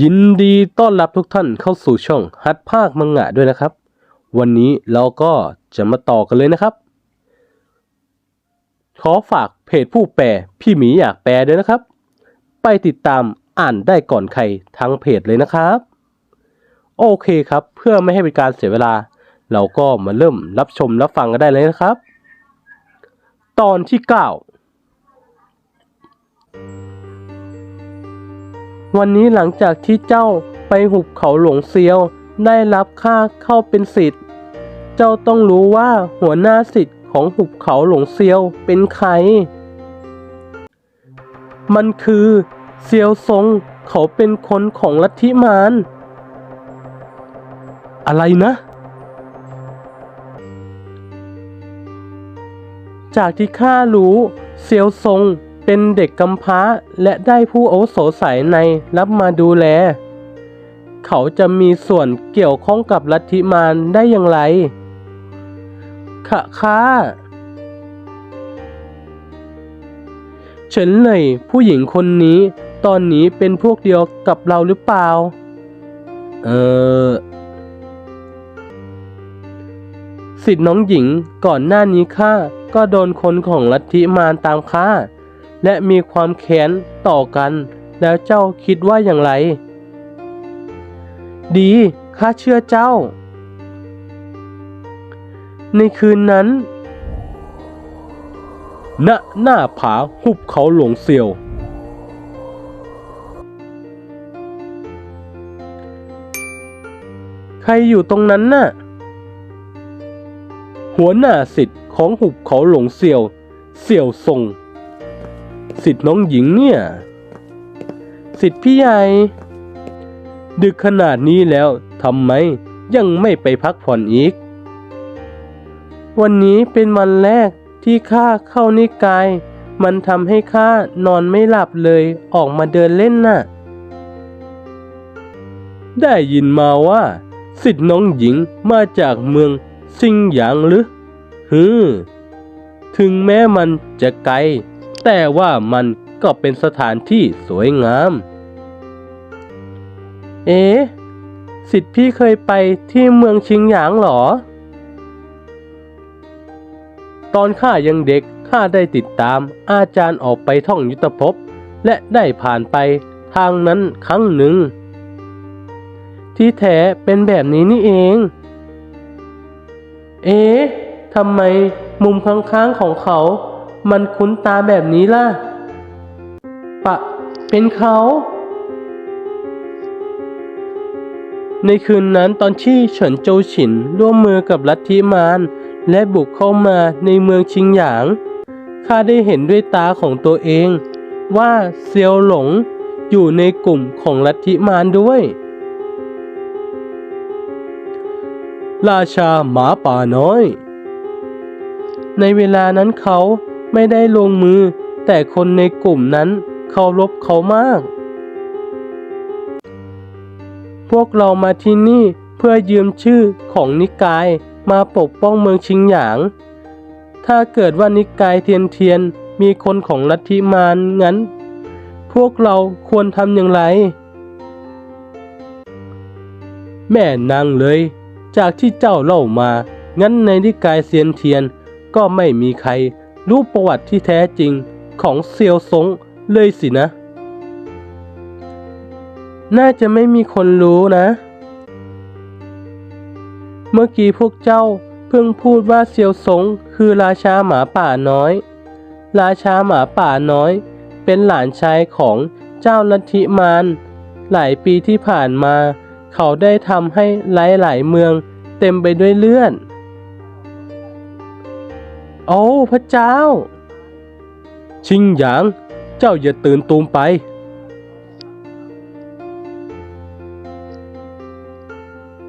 ยินดีต้อนรับทุกท่านเข้าสู่ช่องฮัดภาคมังงะด้วยนะครับ วันนี้เราก็จะมาต่อกันเลยนะครับ ขอฝากเพจผู้แปลพี่หมีอยากแปลด้วยนะครับ ไปติดตามอ่านได้ก่อนใครทั้งเพจเลยนะครับ โอเคครับเพื่อไม่ให้เป็นการเสียเวลา เราก็มาเริ่มรับชมรับฟังกันได้เลยนะครับ ตอนที่ 9 วันนี้หลังจากที่เจ้าไปหุบเขาหลงเซียว ได้รับค่าเข้าเป็นสิทธิ์ เจ้าต้องรู้ว่าหัวหน้าสิทธิ์ของหุบเขาหลงเซียวเป็นใคร มันคือเซียวซงเขาเป็นคนของลัทธิมาร อะไรนะ จากที่ข้ารู้เซียวซง เป็นเด็กกำพร้าและได้ผู้อาวุโสสายในรับมาดูแล เขาจะมีส่วนเกี่ยวข้องกับลัทธิมารได้อย่างไรข้าข้าเฉินเลยผู้หญิงคนนี้ตอนนี้เป็นพวกเดียวกับเราหรือเปล่า เออสิทธิ์น้องหญิงก่อนหน้านี้ข้าก็โดนคนของลัทธิมารตามฆ่า และมีความแค้นต่อกัน แล้วเจ้าคิดว่าอย่างไร ดีข้าเชื่อเจ้า ในคืนนั้น ณ หน้าผาหุบเขาหลงเซียว ใครอยู่ตรงนั้นน่ะ หัวหน้าสิทธิ์ของหุบเขาหลงเซียว เสี่ยวทรง สิทธิ์น้องหญิงเนี่ย สิทธิ์พี่ใหญ่ ดึกขนาดนี้แล้วทำไมยังไม่ไปพักผ่อนอีก วันนี้เป็นวันแรกที่ข้าเข้านิกาย มันทำให้ข้านอนไม่หลับเลยออกมาเดินเล่นน่ะ ได้ยินมาว่า สิทธิ์น้องหญิงมาจากเมืองซิงหยางหรือฮึมถึงแม้มันจะไกล แต่ว่ามันก็เป็นสถานที่สวยงาม เอ๊ะสิทธิ์พี่เคยไปที่เมืองชิงหยางเหรอ ตอนข้ายังเด็กข้าได้ติดตามอาจารย์ออกไปท่องยุทธภพ และได้ผ่านไปทางนั้นครั้งหนึ่ง ที่แท้เป็นแบบนี้นี่เอง เอ๊ะทำไมมุมข้างๆของเขา มันคุ้นตาแบบนี้ล่ะ ปะ เป็นเขา ในคืนนั้นตอนที่เฉินโจฉินร่วมมือกับลัทธิมารและบุกเข้ามาในเมืองชิงหยาง ข้าได้เห็นด้วยตาของตัวเอง ว่าเซียวหลงอยู่ในกลุ่มของลัทธิมารด้วย ราชาหมาป่าน้อย ในเวลานั้นเขา ไม่ได้ลงมือ แต่คนในกลุ่มนั้นเคารพเขามาก พวกเรามาที่นี่เพื่อยืมชื่อของนิกายมาปกป้องเมืองชิงหยาง ถ้าเกิดว่านิกายเทียนเทียนมีคนของลัทธิมารงั้น พวกเราควรทำอย่างไร แม่นางเลย จากที่เจ้าเล่ามา งั้นในนิกายเซียนเทียนก็ไม่มีใคร รู้ประวัติที่แท้จริงของเซียวซงเลยสินะ น่าจะไม่มีคนรู้นะ เมื่อกี้พวกเจ้าเพิ่งพูดว่าเซียวซงคือราชาหมาป่าน้อย ราชาหมาป่าน้อย เป็นหลานชายของเจ้าลัทธิมารหลายปีที่ผ่านมา เขาได้ทำให้หลายๆเมืองเต็มไปด้วยเลือด โอ้พระเจ้า ชิงหยาง เจ้าอย่าตื่นตูมไป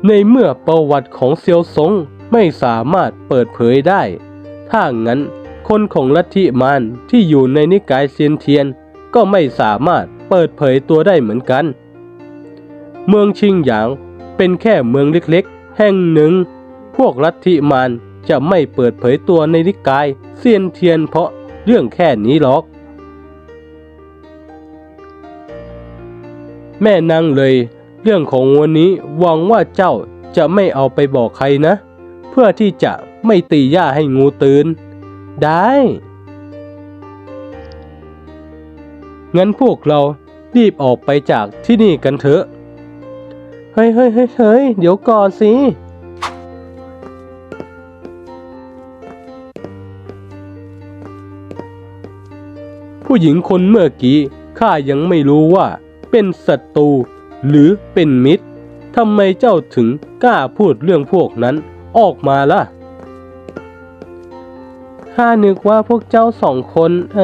ในเมื่อประวัติของเซียวซงไม่สามารถเปิดเผยได้ ถ้างั้นคนของลัทธิมารที่อยู่ในนิกายเซียนเทียนก็ไม่สามารถเปิดเผยตัวได้เหมือนกัน เมืองชิงหยางเป็นแค่เมืองเล็กๆ แห่งหนึ่ง พวกลัทธิมาร จะไม่เปิดเผยตัวในนิกายเซียนเทียนเพราะเรื่องแค่นี้หรอก แม่นางเลย เรื่องของวันนี้หวังว่าเจ้าจะไม่เอาไปบอกใครนะ เพื่อที่จะไม่ตีย่าให้งูตื่นได้ งั้นพวกเรารีบออกไปจากที่นี่กันเถอะ เฮ้ยเฮ้ยเฮ้ยเฮ้ยเดี๋ยวก่อนสิ ผู้หญิงคนเมื่อกี้ข้ายังไม่รู้ว่า เป็นศัตรูหรือเป็นมิตรทำไมเจ้าถึงกล้าพูดเรื่องพวกนั้นออกมาล่ะ ข้านึกว่าพวกเจ้าสองคน เอ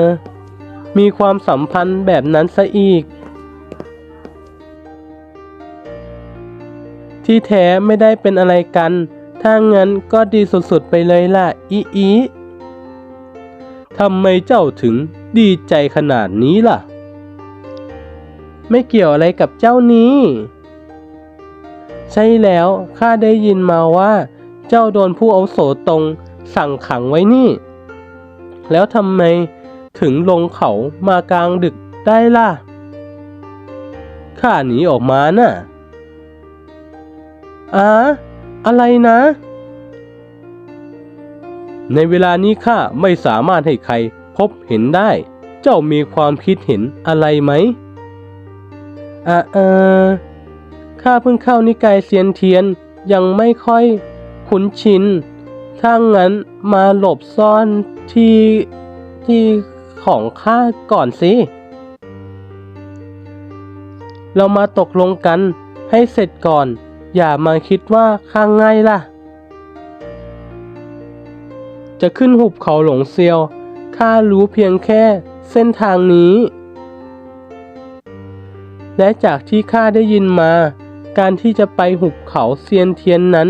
อมีความสัมพันธ์แบบนั้นซะอีก ที่แท้ไม่ได้เป็นอะไรกัน ถ้างั้นก็ดีสุดๆไปเลยล่ะ อีอีทำไมเจ้าถึง ดีใจขนาดนี้ล่ะ ไม่เกี่ยวอะไรกับเจ้านี้ ใช่แล้วข้าได้ยินมาว่า เจ้าโดนผู้อาวุโสตรงสั่งขังไว้นี่ แล้วทำไมถึงลงเขามากลางดึกได้ล่ะ ข้าหนีออกมาน่ะอะอะไรนะ ในเวลานี้ข้าไม่สามารถให้ใคร พบเห็นได้ เจ้ามีความคิดเห็นอะไรไหมอะเออข้าเพิ่งเข้านิกายเซียนเทียนยังไม่ค่อยคุ้นชิน ถ้างั้นมาหลบซ่อนที่ที่ของข้าก่อนสิ เรามาตกลงกันให้เสร็จก่อน อย่ามาคิดว่าข้าง่ายล่ะ จะขึ้นหุบเขาหลงเซียว ข้ารู้เพียงแค่เส้นทางนี้ และจากที่ข้าได้ยินมา การที่จะไปหุบเขาเซียนเทียนนั้น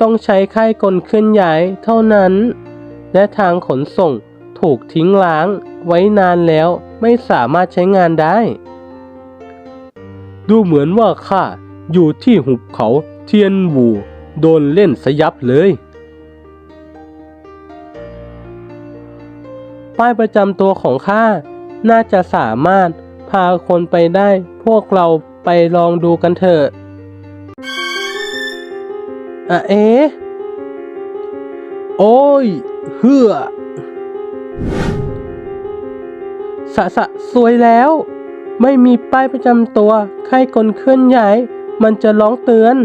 ต้องใช้ค่ายกลเคลื่อนย้ายเท่านั้น และทางขนส่งถูกทิ้งล้างไว้นานแล้วไม่สามารถใช้งานได้ ดูเหมือนว่าข้าอยู่ที่หุบเขาเทียนหูโดนเล่นสยับเลย ป้ายประจำตัวของข้าน่าจะสามารถพาคนไปได้ พวกเราไปลองดูกันเถอะอะเอ๊โอ้ย เฮือสะสะสวยแล้ว ไม่มีป้ายประจำตัว ใครคนเคลื่อนย้าย มันจะร้องเตือน